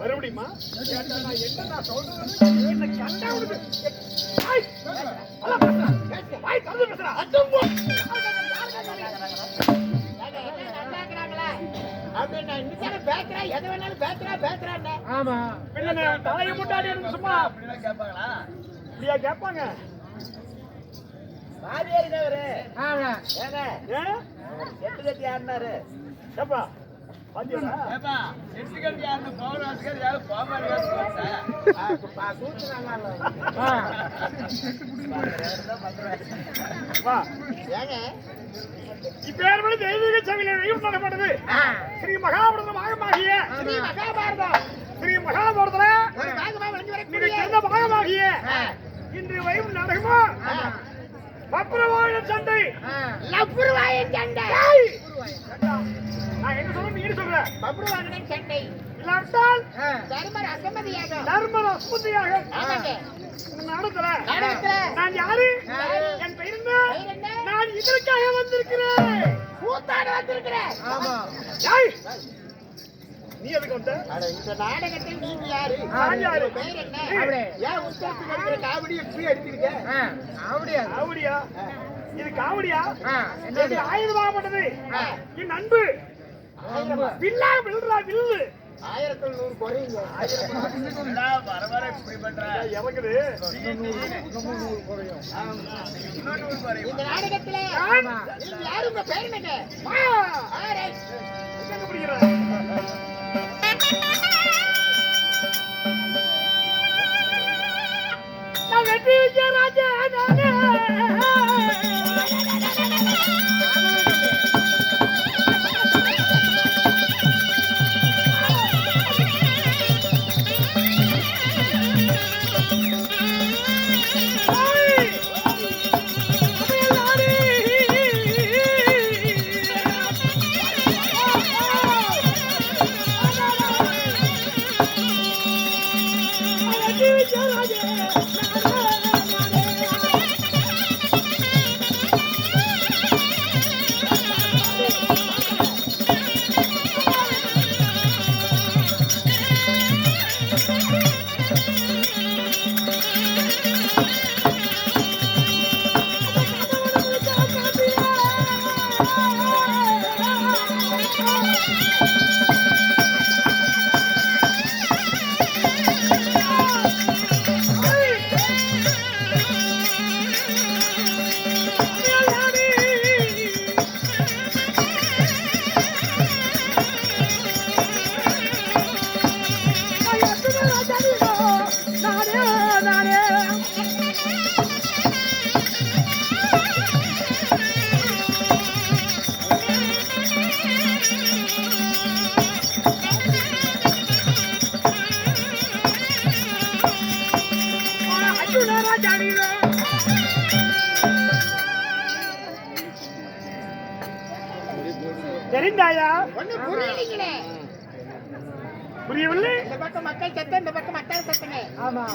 மறுபடியுமா? என்ன நான் சொல்றது என்ன கண்டா பேசுறா. எது வேணாலும் பேசுறா பேசுறான்னு ஆமா. பின்ன தலையை முட்டாடி இருந்து சும்மா. அப்படிலாம் கேட்பாங்களா? இப்படியா கேட்பாங்க? வாதியார் அவரு. ஆமா. ஏங்க? ஏன் செட்டு கட்டி ஆடினாரு ஏப்பா. இப்பேற்பட்ட தெய்வீக சமையல் நடப்பட்டது. ஸ்ரீ மகாபாரதம் பாகமாகிய ஸ்ரீ மகாபாரதம். ஸ்ரீ மகாபாரதத்துல வரக்கூடிய சிறந்த பாகமாகிய. இன்று வைகும் நாடகமா? ஆ. பப்புரவாழ சண்டை. ஆ. லப்புருவாயன் சண்டை! நான் என்ன சொல்றேன்? நீ சொல்ற? பப்புருவாயன் சண்டை. இல்லாவிட்டால் ஆ. தர்மர் நடத்துல நாடகத்துல நான் யாரு? என் பெயர் என்ன? நான் இதற்காக வந்திருக்கிறேன். கூத்தாட வந்திருக்கிறேன். ஆமா. ஏய்! நீ எதுக்கு வந்த? அட, இந்த நாடகத்தில் நீங்க யாரு? நான் யாரு? பெயர் என்ன. ஏன் உத்தரத்துக்கு அடிச்சிருக்க? காவடியா இது காவடியா ஆ. இது என்னது ஆயுதமாகப்பட்டது ஆ. என் அன்பு ஆமா. வில்லா வில்றா வில்லு. ஆயிரத்தில் நூறு குறையுங்க வர வர இப்படி பண்ற. இந்த நாடகத்துல யாரு? உங்க என்னங்க?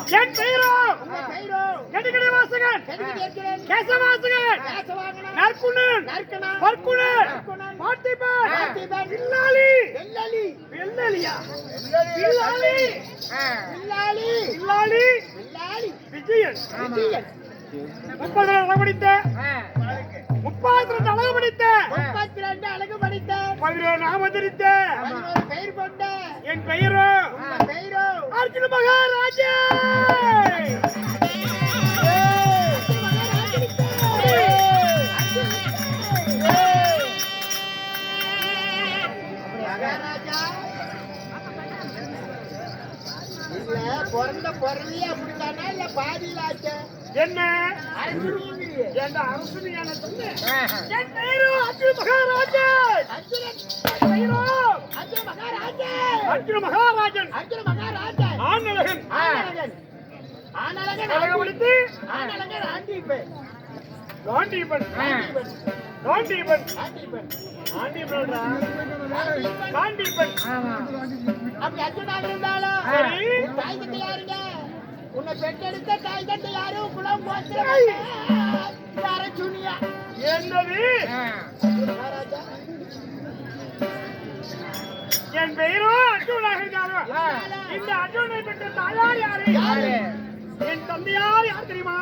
என் பெயரோ கெடுகடி வாசகன். கேசவாசகன். நற்குணன். நற்குணன், பார்த்திபன், வில்லாளி. வெள்ளலி வெள்ளலியா ஆ. வில்லாளி. வில்லாளி. வில்லாளி விஜயன். விஜயன். முப்பது அழகு படித்த. முப்பத்தி ரெண்டு அழகு படித்த முப்பத்தி ரெண்டு அழகு பதினோரு நாம தெரித்த பெயர் கொண்ட என் பெயரோ பெயரோ அர்ஜுன மகாராஜா! பிறந்த பிறவியே அப்படித்தானா? இல்ல பாதியில ஆச்சா? என்ன? என் அரசு என்ன சொன்ன. என் பெயரோ அர்ஜுன மகாராஜா அர்ஜுன மகாராஜா அர்ஜுன மகாராஜன். அர்ஜுன மகாராஜா ஆனழகன் ஆனழகன் ஆண்டிப்பன் ஆண்டிப்பன் ஆண்டிப்பன். அப்படி அர்ஜுனாக இருந்தாலும் சரி. உன் தாய் தந்தை யாருங்க உன்னை பெற்றெடுத்த தாய் தந்தை யாரு? குலம் அரசுனியா என்னது? என் பெயரோ அர்ஜுனாக இருந்தாலும். இந்த அர்ஜுனை பெற்ற தாயார் யாரு? யாரு? என் தந்தையார் யார் தெரியுமா?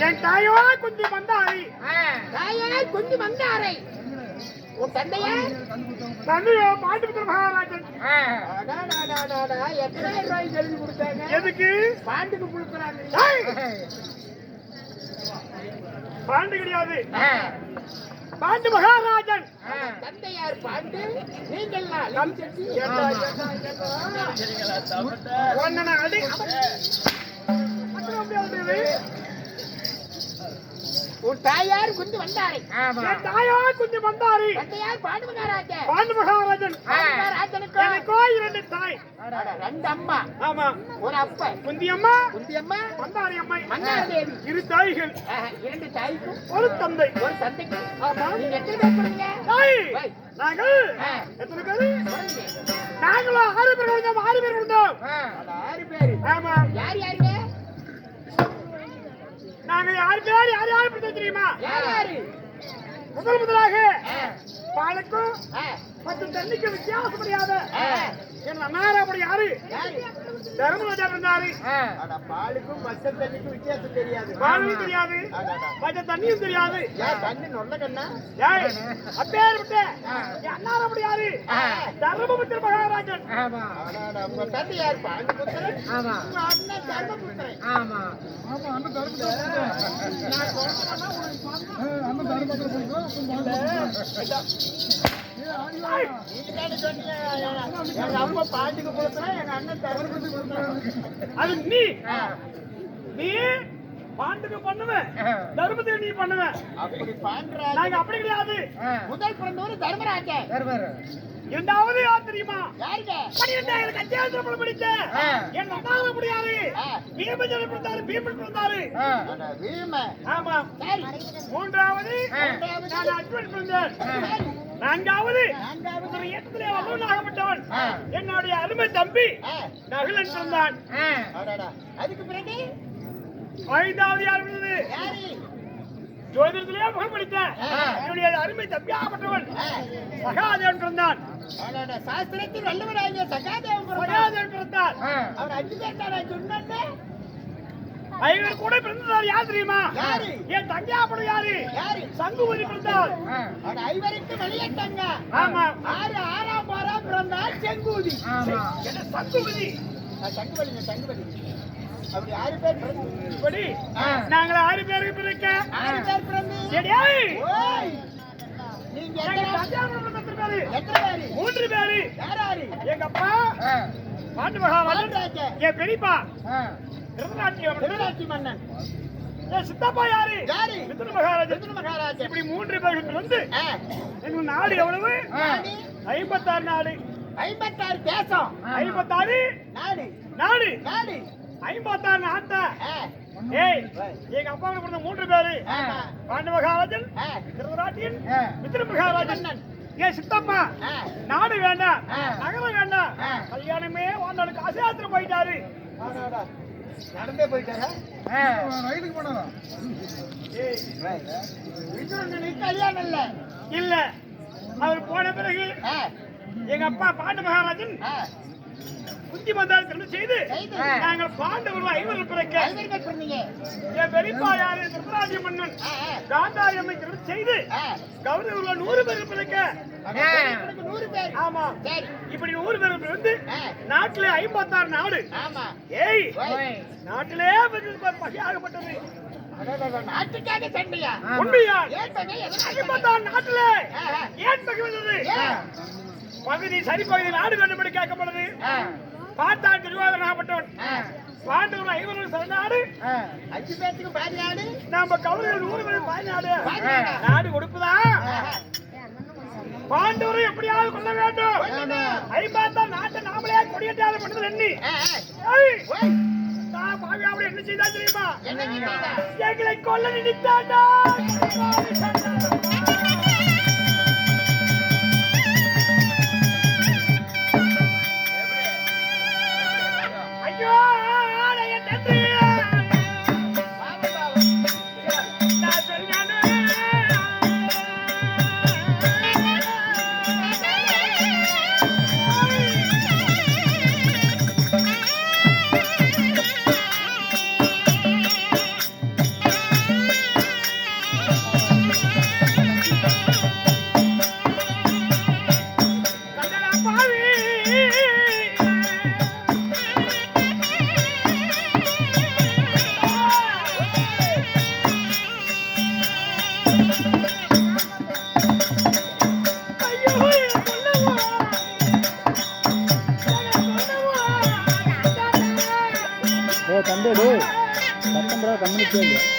என் தாயோ குந்தி வந்தாரி. தாயார் கொஞ்சம் வந்தாரை உன் தந்தையோ பாண்டிபுத்திர மகாராஜன் ஆ. அடாடாடாடாடா, எத்தனாயிரம் ரூபாய்க்கு எழுதி கொடுத்தாங்க எதுக்கு பாண்டுக்கு கொடுக்குறாங்க ஏய்! பாண்டு கிடையாது. பாண்டு மகாராஜன். தந்தையார் பாண்டு நீங்கள் அடி? உன் தாயார் கொஞ்சம் வந்தாரை. ஆமா. என் தாயோ குந்தி வந்தாரி. தந்தையார் பாண்டு மகாராஜா பாண்டு மகாராஜன் ஆ. ராஜனுக்கு எனக்கோ இரண்டு தாய். ரெண்டு அம்மா ஆமா. ஒரு அப்ப குந்தி அம்மா குந்தி அம்மா வந்தாரி அம்மை மன்னார் தேவி இரு தாய்கள். இரண்டு தாய்க்கும். ஒரு தந்தை. ஒரு தந்தைக்கும் ஆமா. நீங்க எத்தனை பேர் போறீங்க தாய். நாங்கள். எத்தனை பேரு. நாங்களும் ஆறு பேர் விழுந்தோம். ஆறு பேர். அட, ஆறு பேரு. ஆமா. யார் யாருங்க? நாங்கள் யார் பேர் யார் யார் பிடித்தோம் தெரியுமா? யார்? யாரு முதல் முதலாக பாலுக்கும் மற்றும் தண்ணிக்கும் ஆ. என் அண்ணாராபடி யாரு? யாரு? தர்மராஜா. அட, பாலுக்கும் மச்ச தண்ணிக்கும் வித்தியாசம் தெரியாது. பாலும் தெரியாது. மற்ற தண்ணியும் தெரியாது. ஏன் தண்ணி நொல்ல கண்ணா? ஏய் அப்பேர் விட்ட யாரு ஆ. தர்மபுத்திர மகாராஜன். உங்க தந்தை யார்? பாண்டு புத்திரன் ஆமா. உங்க அண்ணன் தர்மபுத்திரன். ஆமா. ஆமா அந்த நான் சொல்றேன்னா உனக்கு சொன்னா- அண்ணன் தர்மபுரம் பாட்டுக்கு கொடுத்தா எங்க அண்ணன் கொடுத்தாரு அது நீ. நீ பாண்டுக்கு பண்ணுவேன் தர்மத்துக்கு நீ பண்ணுவேன் நாங்க அப்படி கிடையாது. முதல் பிறந்தவர் வேறு இரண்டாவது யார் தெரியுமா? பன்னிரெண்டாயிரம் கத்தியாத்திரம் பண்ண படித்த. என் அண்ணாவை முடியாது. பீமஜனை பிறந்தாரு பீமன் பிறந்தாரு. ஆமா மூன்றாவது. நான் அட்வன் பிறந்தேன். நான்காவது எத்தனை வல்லவனாகப்பட்டவன். என்னுடைய அருமை தம்பி நகுலன் அடடா. அதுக்கு பிறகு? ஐந்தாவது யார் இருந்தது ஜோதிடத்திலேயே புகழ் படித்த என்னுடைய அருமை தம்பியாகப்பட்டவன் சகாதேவன் பிறந்தான். சாஸ்திரத்தில் வல்லவராகிய சகாதேவன் பிறந்தார். சகாதேவன் பிறந்தான். அவர் அஞ்சு பேர் சொன்னே ஐவர் கூட பிறந்ததார் யார் தெரியுமா? என் தங்கையாப்படும் யாரு? யாரு? சங்குபதி பிறந்தார் ஐவருக்கு வெளியேட்டாங்க ஆமா. ஆறு ஆறாம் வாரம் பிறந்தார் செங்கூதி சங்குபதி ஆ, சங்குபதிங்க சங்குபதி அப்படி ஆறு பேர் இப்படி? நாங்கள் ஆறு பேருக்கு பிறக்க. ஆறு பேர் பிறந்து. ஓய்! நீங்க எத்தனை பேரு? பேரு? மூன்று பேரு. யார் யாரு? எங்க அப்பா பாண்டு பாண்டராஜன். என் பெரியப்பா. திருநாட்சி மன்னன். சித்தப்பா யாரு? யாரு? மிதுன திருமண மகாராஜன். இப்படி மூன்று பேருக்கு வந்து எங்க நாடு எவ்வளவு? நாடு ஐம்பத்தாறு நாடு. ஐம்பத்தாறு தேசம். ஐம்பத்தாறு? நாடு. நாடு. நாடு. ஐம்பத்தாறு நாட்டை. ஏய் எங்க பிறந்த மூன்று பேரு. பாண்டு மகாராஜன் ஆ. மித்திர மகாராஜன். ஏன் சித்தப்பா. நாடு வேண்டாம். நகரம் வேண்டாம். கல்யாணமே வாழ்நாடு காசியாத்திரம் போயிட்டாரு. நடந்தே போயிட்டாரா? ரயிலுக்கு போனாரா? விக்ரமனுக்கு கல்யாணம் இல்ல. இல்ல. அவர் போன பிறகு எங்க அப்பா பாண்டு மகாராஜன் ஆ, குந்தி மந்தார் திருமணம் செய்து. நாங்கள் பாண்டவர்கள் ஐவர்கள் பிறக்க. என் பெரியப்பா யாரு? திருப்பராஜ மன்னன். காந்தாரி திருமணம் செய்து. கௌரவர்கள் நூறு பேர் பிறக்க. ஆமா. இப்படி நூறு பேர் வந்து ஆ, நாட்டிலே ஐம்பத்தாறு நாடு. ஏய். நாட்டிலே பகையாகப்பட்டது நாட்டுக்காக சண்டையா உண்மையா? ஐம்பத்தாறு நாட்டிலே. ஏன் பகை வந்தது? பகுதி சரி பகுதி நாடு கண்டுபிடி கேட்கப்படுது. பார்த்தான் திருவாதனாகப்பட்டவன் பாண்டவர் ஐவர்கள் சரணாடு. அஞ்சு பேர்த்துக்கு பாதி நாடு நாம கௌரவர்கள் நூறு பேர் பாய்நாடு பாதி நாடா? கொடுப்பதா. பாண்டவரை எப்படியாவது கொள்ள வேண்டும். ஐம்பத்தாறு நாட்டை நாமளே கொடியேற்றாத பண்ணது எண்ணி. என்ன செய்தா தெரியுமா? எங்களை கொல்ல நினைத்தாண்டா. Yeah. 그 러.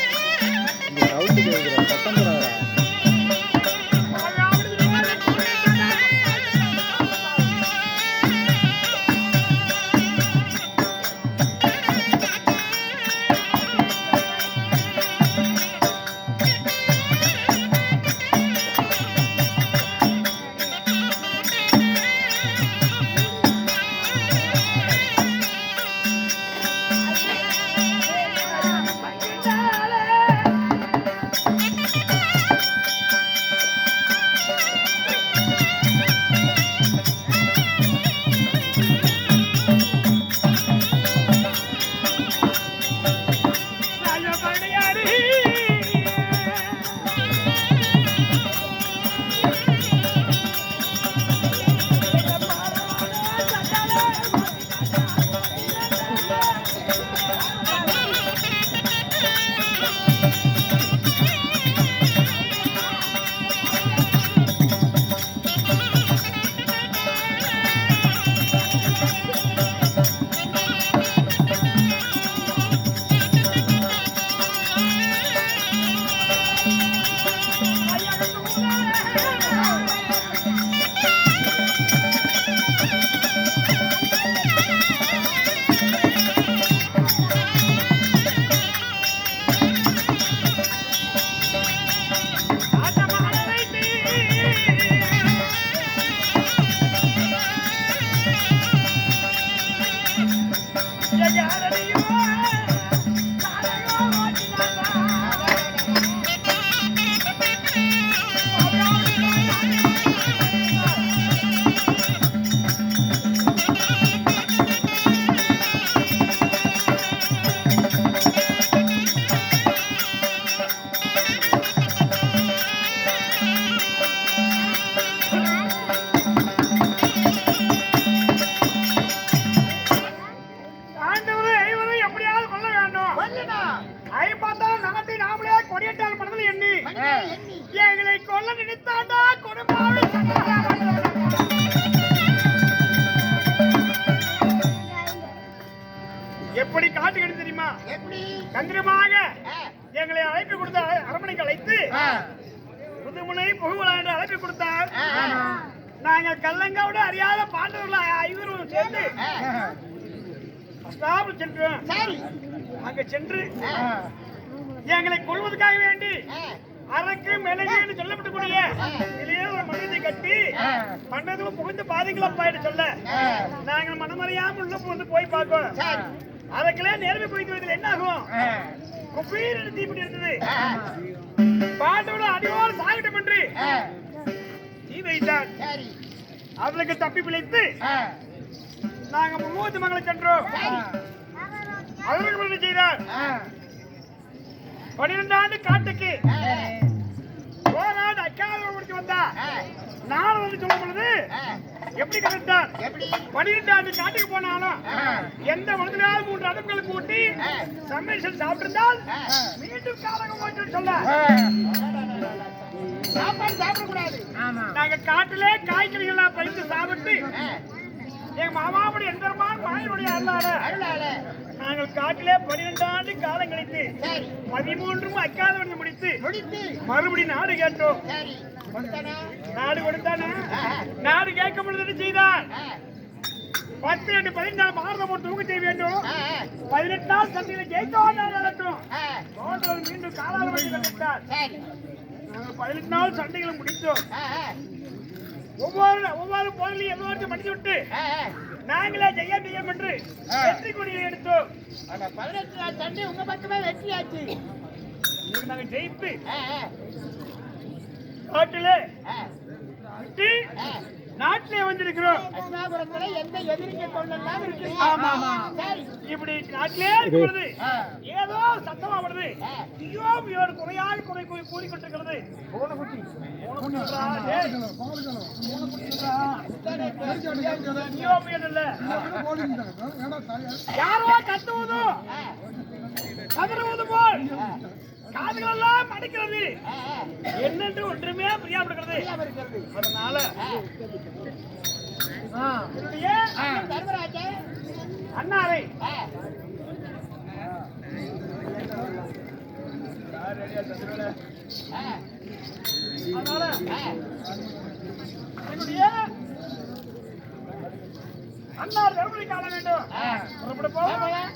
ஐம்பத்தாம் நகத்தை நாமளே கொடியேற்றால் பண்ணது எண்ணி. எங்களை கொல்ல நினைத்தாண்டா கொடுமாவை எப்படி காட்டுகிறது தெரியுமா? எப்படி? தந்திரமாக எங்களை அழைப்பு கொடுத்த அரமனைக்கு அழைத்து புதுமுனை புகுவலா என்று அழைப்பு கொடுத்தார். நாங்கள் கல்லங்காவோட அறியாத பாண்டவர்கள் ஐவரும் சேர்ந்து சென்றோம். அங்க சென்று எங்களை கொள்வதற்காக வேண்டி அரக்கு மிளகு என்று சொல்லப்படக்கூடிய இதிலே ஒரு மனிதனை கட்டி மண்டபத்துல புகுந்து பாதிக்கலாம் பாயிட்டு சொல்ல நாங்கள் மனமறியாம உள்ள புகுந்து போய் பார்க்கோம் சரி அரக்கிலே நேர்மை குடிக்கிறதுல என்ன ஆகும்? ஆ, குப்பீர் தீப்பிடி இருந்தது. பாட்டோட பாண்டோட அடியோடு என்று தீ வைத்தான். சரி அவளுக்கு தப்பி பிழைத்து நாங்கள் நாங்க மங்களை சென்றோம். அவருக்கு என்ன செய்தார் பன்னிரெண்டு ஆண்டு காட்டுக்கு போராடு அக்காத முடிச்சு வந்தா ஆ, நானும் வந்து சொல்லும் பொழுது. எப்படி எப்படி? பன்னிரெண்டு ஆண்டு காட்டுக்கு போனாலும் எந்த மனிதனாலும் மூன்று அடுப்புகள் கூட்டி. சமையல் சாப்பிட்டிருந்தால். மீண்டும் காரகம் போச்சு சொல்ல சாப்பாடு சாப்பிடக்கூடாது. நாங்க காட்டிலே காய்கறிகள் பறித்து சாப்பிட்டு எங்க மாமாவுடைய எந்தரமான மாயனுடைய அருளால அருளால நாங்கள் காட்டிலே பன்னிரெண்டு ஆண்டு காலம் கழித்து பதிமூன்றும் அக்காதவனை முடித்து முடித்து. மறுபடி நாடு கேட்டோம்? நாடு கொடுத்தானே? நாடு கேட்கும் பொழுது என்ன செய்தார் பத்து ரெண்டு பதினாலு பாரதம் ஒரு தூங்க செய்ய வேண்டும். ஆ, பதினெட்டு நாள் சந்தையில ஜெயித்தோம் நடக்கும் ஆ, தோன்றவர் மீண்டும் சரி. நாங்கள் பதினெட்டு நாள் சண்டைகளை முடித்தோம். ஒவ்வொரு ஒவ்வொரு போரிலையும் எவ்வளவு மடித்து விட்டு. நாங்களே ஜெயம் ஜெயம் என்று வெற்றி கொடியை எடுத்தோம். அந்த பதினெட்டு நாள் சண்டை உங்க பக்கமே வெற்றியாச்சு. இன்னைக்கு நாங்க நாட்டிலே ஆ, விட்டு ஆ. நாட்டிலே வந்திருக்கிறோம் எந்த எதிரிக்க கொண்டெல்லாம் இருக்கு ஆமா, ஆமா. சரி இப்படி நாட்டிலே ஆ. ஏதோ சத்தமா வருது. ஐயோ இவர் குறையாக குறை கூறி கூறிக்கொண்டிருக்கிறது டேய். ஐயோ இல்ல. யாரோ கத்துவதோ கதறுவது போல் காதுகள் எல்லாம் அடிக்கிறது. என்னென்று ஒன்றுமே தெரியாம இருக்கிறது. அதனால தர்மராஜா அண்ணாரை. அதனால. என்னுடைய காண வேண்டும். புறப்பட போவோம்.